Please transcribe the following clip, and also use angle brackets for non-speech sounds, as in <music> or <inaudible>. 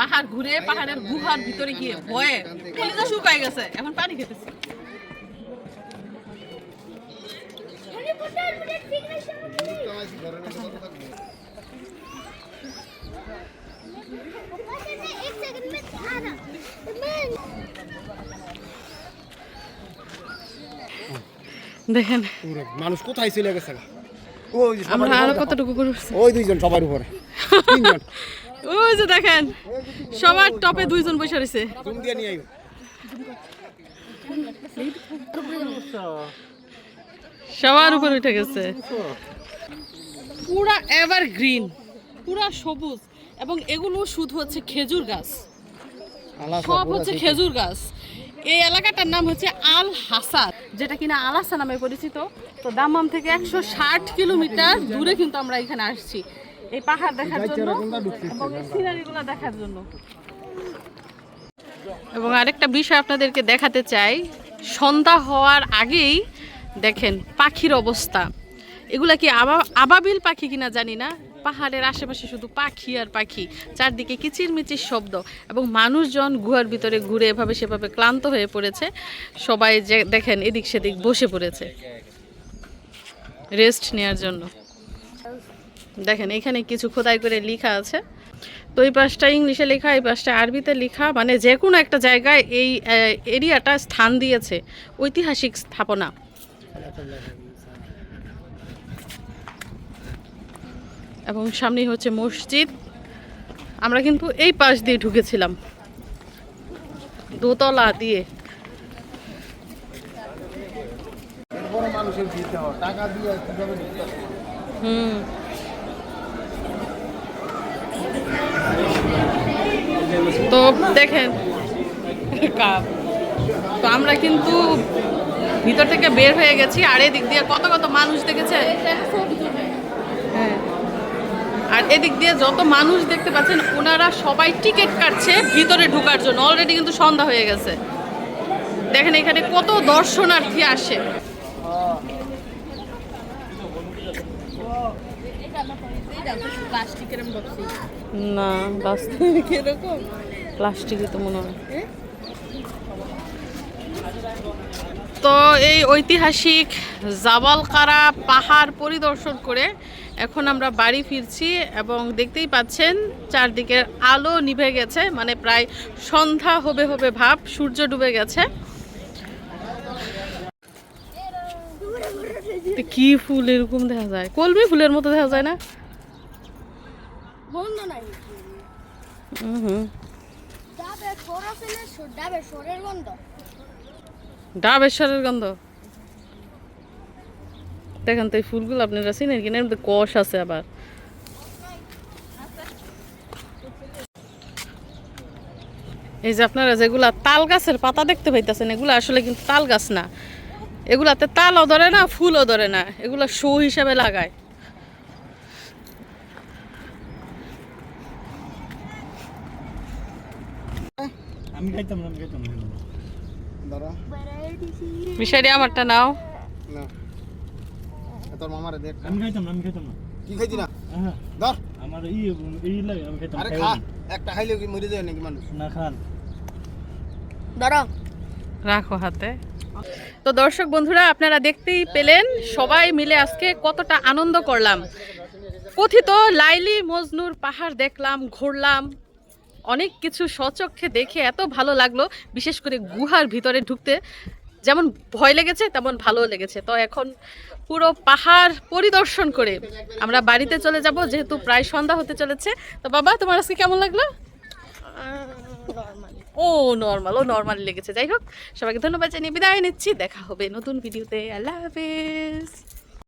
পাহাড় ঘুরে পাহাড়ের গুহার ভিতরে গিয়ে ভয়ে কলিজা শুকায় গেছে। এখন পানি খেতেছি। দেখেন। মানুষ কোথায় চলে গেছে আমরা আরও কতটুকু ওই দুইজন সবার উপরে। তিনজন। <laughs> ওই যে দেখেন সবার টপে দুইজন বসে রয়েছে। সবার উপরে উঠে গেছে। পুরা এভার গ্রিন পুরা সবুজ এবং এগুলো শুধু হচ্ছে খেজুর গাছ। সব হচ্ছে খেজুর গাছ। এই এলাকাটার নাম হচ্ছে আল হাসাদ যেটা কিনা আলাসা নামে পরিচিত। তো দামাম থেকে একশো ষাট কিলোমিটার দূরে কিন্তু আমরা এখানে আসছি। এই পাহাড় দেখার জন্য এবং এই সিনারিগুলো দেখার জন্য। এবং আরেকটা বিষয় আপনাদেরকে দেখাতে চাই সন্ধ্যা হওয়ার আগেই দেখেন পাখির অবস্থা। এগুলা কি আবা আবাবিল পাখি কিনা জানি না পাহাড়ের আশেপাশে শুধু পাখি আর পাখি চারদিকে কিচিরমিচির শব্দ এবং মানুষজন গুহার ভিতরে ঘুরে এভাবে সেভাবে ক্লান্ত হয়ে পড়েছে সবাই যে দেখেন এদিক সেদিক বসে পড়েছে। রেস্ট নেওয়ার জন্য। দেখেন এখানে কিছু খোদাই করে লেখা আছে। তো এই পাশটা ইংলিশে লেখা এই পাশটা আরবিতে লেখা মানে যে কোনো একটা জায়গায় এই এরিয়াটা স্থান দিয়েছে ঐতিহাসিক স্থাপনা। এবং সামনেই হচ্ছে মসজিদ। আমরা কিন্তু এই পাশ দিয়ে ঢুকেছিলাম। দোতলা দিয়ে? হুম। তো দেখেন কাপ। তো আমরা কিন্তু ভিতর থেকে বের হয়ে গেছি আর এদিক দিয়ে কত কত মানুষ দেখেছে? হ্যাঁ। আর এদিক দিয়ে যত মানুষ দেখতে পাচ্ছেন ওনারা সবাই টিকিট কাটছে ভিতরে ঢুকার জন্য। অলরেডি কিন্তু সন্ধ্যা হয়ে গেছে। দেখেন এখানে কত দর্শনার্থী আসে। না বাস্তবে কীরকম প্লাস্টিকই তো মনে হয়। তো এই ঐতিহাসিক জাবালকারা পাহাড় পরিদর্শন করে এখন আমরা বাড়ি ফিরছি এবং দেখতেই পাচ্ছেন চারদিকের আলো নিভে গেছে মানে প্রায় সন্ধ্যা হবে হবে ভাব সূর্য ডুবে গেছে। কি ফুল এরকম দেখা যায়? কলমি ফুলের মতো দেখা যায় না? হুম হুম। ডাবেশ্বরের গন্ধ। দেখেন তো এই ফুলগুলো আপনারা চিনেন কিনা? এর কষ আছে আবার। এই যে আপনারা যেগুলা তাল গাছের পাতা দেখতে পাইতেছেন, এগুলো আসলে কিন্তু তাল গাছ না। এগুলাতে তালও ধরে না, ফুলও ধরে না। এগুলা শো হিসাবে লাগায়। আমি খাইতাম না আমি খাইতাম না দাঁড়া। বিষয়টি আমারটা নাও। না। তোর মামারে দেখ আমি খাইতাম না আমি খাইতাম না। কি খাইতি না? হ্যাঁ। ধর। আমার ই ই লাগে আমি খাইতাম আরে খা। একটা খাইলে কি মরে যায় নাকি মানুষ? না খান। দাঁড়া। রাখো হাতে। তো দর্শক বন্ধুরা আপনারা দেখতেই পেলেন সবাই মিলে আজকে কতটা আনন্দ করলাম। কথিত লাইলি মজনুর পাহাড় দেখলাম ঘুরলাম। অনেক কিছু সচক্ষে দেখে এত ভালো লাগল, বিশেষ করে গুহার ভিতরে ঢুকতে। যেমন ভয় লেগেছে, তেমন ভালো লেগেছে। তো এখন পুরো পাহাড় পরিদর্শন করে আমরা বাড়িতে চলে যাব, যেহেতু প্রায় সন্ধ্যা হতে চলেছে। তো বাবা, তোমার আজকে কেমন লাগল? ও নর্মাল ও নর্মাল লেগেছে। যাই হোক, সবাইকে ধন্যবাদ জানিয়ে বিদায় নিচ্ছি। দেখা হবে নতুন ভিডিওতে আল্লাহ হাফেজ।